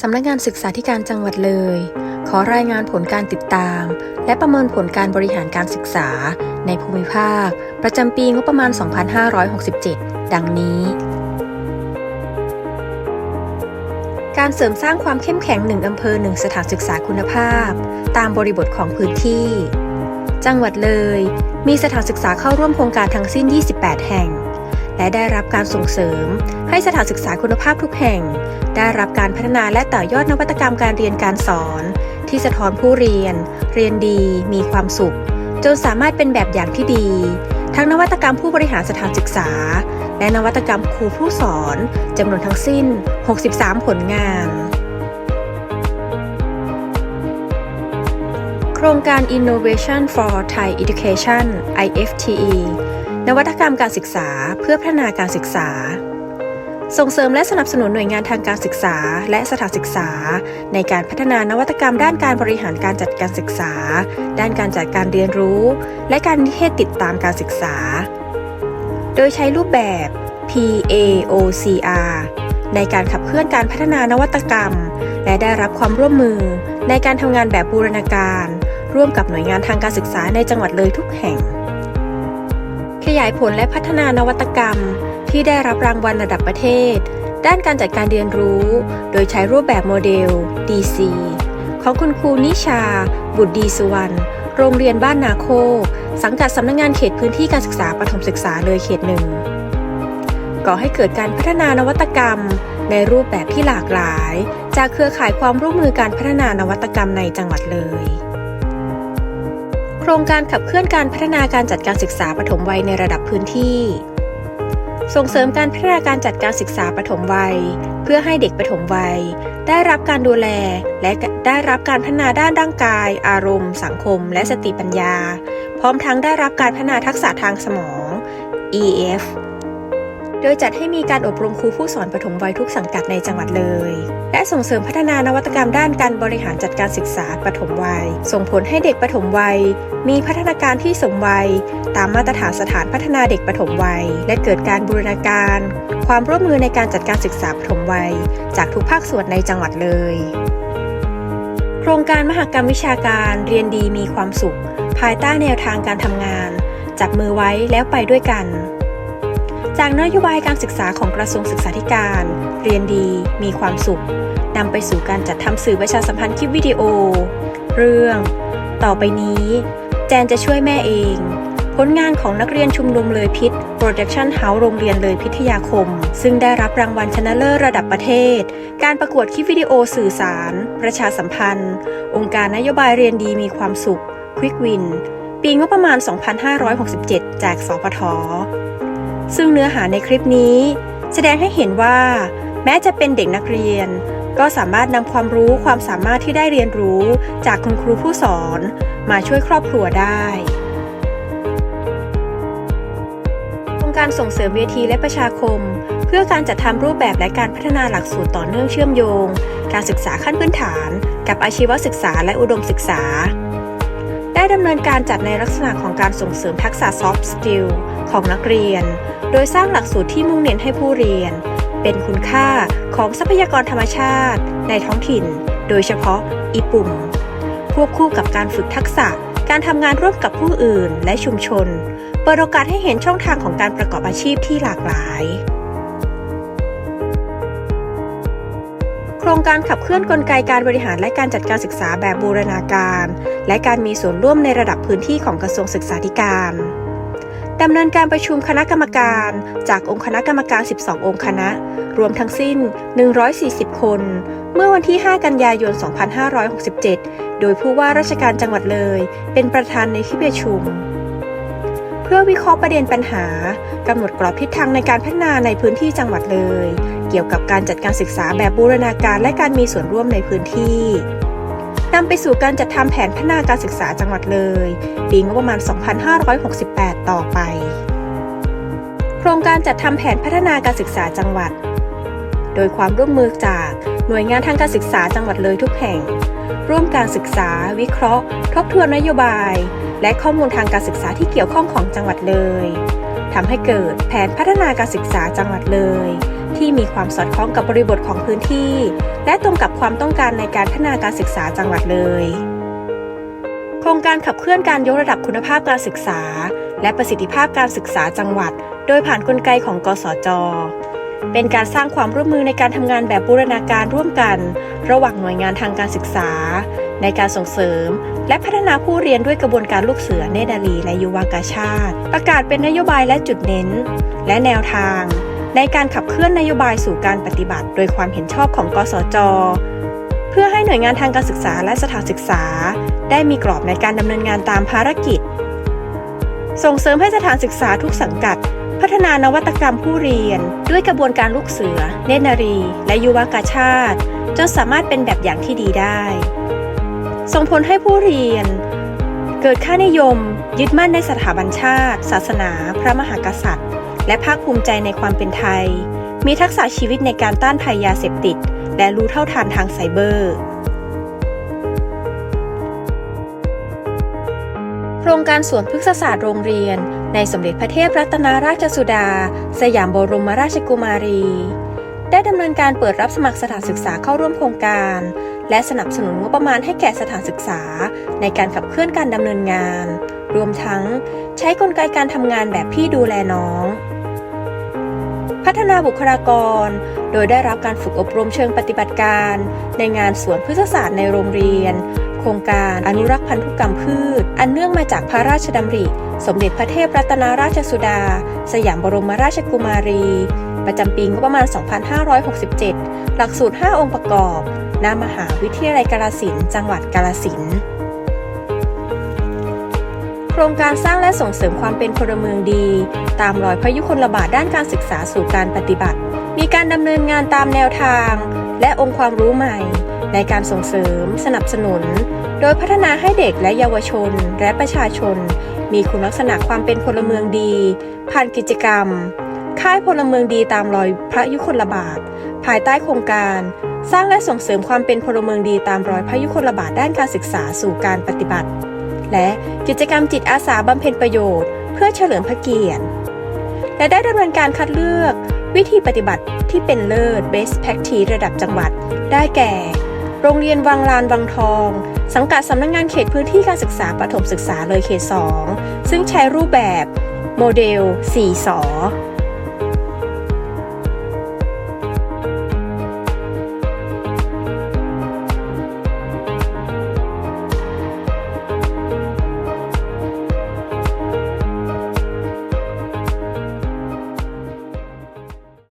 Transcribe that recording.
สำนักงานศึกษาธิการจังหวัดเลย ขอรายงานผลการติดตาม และประเมินผลการบริหารการศึกษา ในภูมิภาค ประจำปีงบประมาณ 2567 ดังนี้ การเสริมสร้างความเข้มแข็งหนึ่งอำเภอหนึ่งสถานศึกษาคุณภาพ ตามบริบทของพื้นที่ จังหวัดเลย มีสถานศึกษาเข้าร่วมโครงการทั้งสิ้น 28 แห่ง และได้รับการส่งเสริม ให้สถานศึกษาคุณภาพทุกแห่ง ได้รับการพัฒนาและต่อยอดนวัตกรรมการเรียนการสอน ที่สะท้อนผู้เรียน เรียนดี มีความสุข จนสามารถเป็นแบบอย่างที่ดี ทั้งนวัตกรรมผู้บริหารสถานศึกษา และนวัตกรรมครูผู้สอนจำนวนทั้งสิ้น 63 ผลงานโครงการ Innovation for Thai Education IFTE นวัตกรรมการศึกษาเพื่อพัฒนาการศึกษา ส่งเสริมและสนับสนุนหน่วยงานทางการศึกษา และสถานศึกษา ในการพัฒนานวัตกรรมด้านการบริหารการจัดการศึกษา ด้านการจัดการเรียนรู้ และการนิเทศติดตามการศึกษา โดยใช้รูปแบบ PAOCR ในการขับเคลื่อนการพัฒนานวัตกรรม และได้รับความร่วมมือ ในการทำงานแบบบูรณาการ ร่วมกับหน่วยงานทางการศึกษาในจังหวัดเลยทุกแห่ง ขยายผลและพัฒนานวัตกรรม ที่ได้รับรางวัลระดับประเทศ ด้านการจัดการเรียนรู้ โดยใช้รูปแบบโมเดล DC ของคุณครูนิชา บุตรดีสุวรรณโรงเรียนบ้านนาโค สังกัดสำนักงงานเขตพื้นที่การศึกษาปฐมศึกษาเลยเขตหนึ่งก่อให้เกิดการพัฒนานวัตกรรม ในรูปแบบที่หลากหลาย จากเครือข่ายความร่วมมือการพัฒนานวัตกรรมในจังหวัดเลย ครงการขับเคลื่อนการพัฒนาการจัดการศึกษาปฐมวัยในระดับพื้นที่ ส่งเสริมการพัฒนาการจัดการศึกษาปฐมวัย เพื่อให้เด็กปฐมวัย ได้รับการดูแลและได้รับการพัฒนาด้านร่างกาย อารมณ์ สังคม และสติปัญญา พร้อมทั้งได้รับการพัฒนาทักษะทางสมอง EF โดยจัดให้มีการอบรมครูผู้สอนปฐมวัยทุกสังกัดในจังหวัดเลย และส่งเสริมพัฒนานวัตกรรมด้านการบริหารจัดการศึกษาปฐมวัย ส่งผลให้เด็กปฐมวัย มีพัฒนาการที่สมวัย ตามมาตรฐานสถานพัฒนาเด็กปฐมวัย และเกิดการบูรณาการ ความร่วมมือในการจัดการศึกษาปฐมวัย จากทุกภาคส่วนในจังหวัดเลย โครงการมหกรรมวิชาการเรียนดีมีความสุข ภายใต้แนวทางการทำงาน จับมือไว้แล้วไปด้วยกัน จากนโยบายการศึกษาของกระทรวงศึกษาธิการ เรียนดี มีความสุขนำไปสู่การจัดทำสื่อประชาสัมพันธ์คลิปวิดีโอ เรื่อง ต่อไปนี้ แจนจะช่วยแม่เอง ผลงานของนักเรียนชุมนุมเลยพิษ Production House โรงเรียนเลยพิทยาคม ซึ่งได้รับรางวัลชนะเลิศระดับประเทศ การประกวดคลิปวิดีโอสื่อสาร ประชาสัมพันธ์ องค์การนโยบายเรียนดีมีความสุข Quick Win ปีงบประมาณ 2567 จากสปท ซึ่งเนื้อหาในคลิปนี้ แสดงให้เห็นว่า แม้จะเป็นเด็กนักเรียน ก็สามารถนำความรู้ความสามารถที่ได้เรียนรู้จากคุณครูผู้สอน มาช่วยครอบครัวได้โครงการส่งเสริมเวทีและประชาคม เพื่อการจัดทำรูปแบบและการพัฒนาหลักสูตรต่อเนื่องเชื่อมโยง การศึกษาขั้นพื้นฐาน กับอาชีวศึกษาและอุดมศึกษา ได้ดำเนินการจัดในลักษณะของการส่งเสริมทักษะ soft skill ของนักเรียน โดยสร้างหลักสูตรที่มุ่งเน้นให้ผู้เรียน เป็นคุณค่าของทรัพยากรธรรมชาติ ในท้องถิ่น โดยเฉพาะอีปุ่ม ควบคู่กับการฝึกทักษะ การทำงานร่วมกับผู้อื่นและชุมชน เปิดโอกาสให้เห็นช่องทางของการประกอบอาชีพที่หลากหลาย ครงการขับเคลื่อนกลไกการบริหารและการจัดการศึกษาแบบบูรณาการ และการมีส่วนร่วมในระดับพื้นที่ของกระทรวงศึกษาธิการดำเนินการประชุมคณะกรรมการ จากองค์คณะกรรมการ 12 องค์คณะ รวมทั้งสิ้น 140 คน เมื่อวันที่ 5 กันยายน 2567 โดยผู้ว่าราชการจังหวัดเลย เป็นประธานในที่ประชุม เพื่อวิเคราะห์ประเด็นปัญหากำหนดกรอบทิศทางในการพัฒนาในพื้นที่จังหวัดเลย เกี่ยวกับการจัดการศึกษาแบบบูรณาการและการมีส่วนร่วมในพื้นที่นำไปสู่การจัดทำแผนพัฒนาการศึกษาจังหวัดเลย ปีงบประมาณ 2568 ต่อไป โครงการจัดทำแผนพัฒนาการศึกษาจังหวัด โดยความร่วมมือจากหน่วยงานทางการศึกษาจังหวัดเลยทุกแห่ง ร่วมการศึกษา วิเคราะห์ ทบทวนนโยบาย และข้อมูลทางการศึกษาที่เกี่ยวข้องของจังหวัดเลยทำให้เกิดแผนพัฒนาการศึกษาจังหวัดเลย ที่มีความสอดคล้องกับบริบทของพื้นที่ และตรงกับความต้องการในการพัฒนาการศึกษาจังหวัดเลย โครงการขับเคลื่อนการยกระดับคุณภาพการศึกษา และประสิทธิภาพการศึกษาจังหวัด โดยผ่านกลไกของ กสจ เป็นการสร้างความร่วมมือในการทำงานแบบบูรณาการร่วมกัน ระหว่างหน่วยงานทางการศึกษา ในการส่งเสริม และพัฒนาผู้เรียนด้วยกระบวนการลูกเสือเนตรนารีและยุวากาชาติ ประกาศเป็นนโยบายและจุดเน้น และแนวทาง ในการขับเคลื่อนนโยบายสู่การปฏิบัติ โดยความเห็นชอบของกสจเพื่อให้หน่วยงานทางการศึกษาและสถานศึกษา ได้มีกรอบในการดำเนินงานตามภารกิจ ส่งเสริมให้สถานศึกษาทุกสังกัด พัฒนานวัตกรรมผู้เรียน ด้วยกระบวนการลูกเสือ เนตรนารี และยุวกาชาติ จนสามารถเป็นแบบอย่างที่ดีได้ ส่งผลให้ผู้เรียน เกิดค่านิยม ยึดมั่นในสถาบันชาติ ศาสนา พระมหากษัตริย์ และภาคภูมิใจในความเป็นไทย มีทักษะชีวิตในการต้านภัยยาเสพติด และรู้เท่าทันทางไซเบอร์โครงการสวนพฤกษศาสตร์โรงเรียน ในสมเด็จพระเทพรัตนราชสุดา สยามบรมราชกุมารี ได้ดำเนินการเปิดรับสมัครสถานศึกษาเข้าร่วมโครงการ และสนับสนุนงบประมาณให้แก่สถานศึกษา ในการขับเคลื่อนการดำเนินงาน รวมทั้งใช้กลไกการทำงานแบบพี่ดูแลน้อง พัฒนาบุคลากร โดยได้รับการฝึกอบรมเชิงปฏิบัติการ ในงานสวนพฤกษศาสตร์ในโรงเรียน ครงการอนุรักษ์พันธุกรรมพืช อันเนื่องมาจากพระราชดำริ สมเด็จพระเทพรัตนราชสุดา สยามบรมราชกุมารี ประจำปีงบประมาณ 2567 หลักสูตร 5 องค์ประกอบ ณ มหาวิทยาลัยกาฬสินจังหวัดกาฬสินโครงการสร้างและส่งเสริมความเป็นพลเมืองดี ตามรอยพยุคลบาทด้านการศึกษาสู่การปฏิบัติ มีการดำเนินงานตามแนวทาง และองค์ความรู้ใหม่ ในการส่งเสริม สนับสนุน โดยพัฒนาให้เด็กและเยาวชน และประชาชน มีคุณลักษณะความเป็นพลเมืองดี ผ่านกิจกรรม ค่ายพลเมืองดีตามรอยพระยุคลบาท ภายใต้โครงการ สร้างและส่งเสริมความเป็นพลเมืองดีตามรอยพระยุคลบาทด้านการศึกษาสู่การปฏิบัติ และกิจกรรมจิตอาสาบำเพ็ญประโยชน์ เพื่อเฉลิมพระเกียรติและได้ดำเนินการคัดเลือกวิธีปฏิบัติที่เป็นเลิศ Best Practice ระดับจังหวัด ได้แก่ โรงเรียนวังลานวังทอง สังกัดสำนักงงานเขตพื้นที่การศึกษาประถมศึกษาเลยเขต 2 ซึ่งใช้รูปแบบ โมเดล4สอ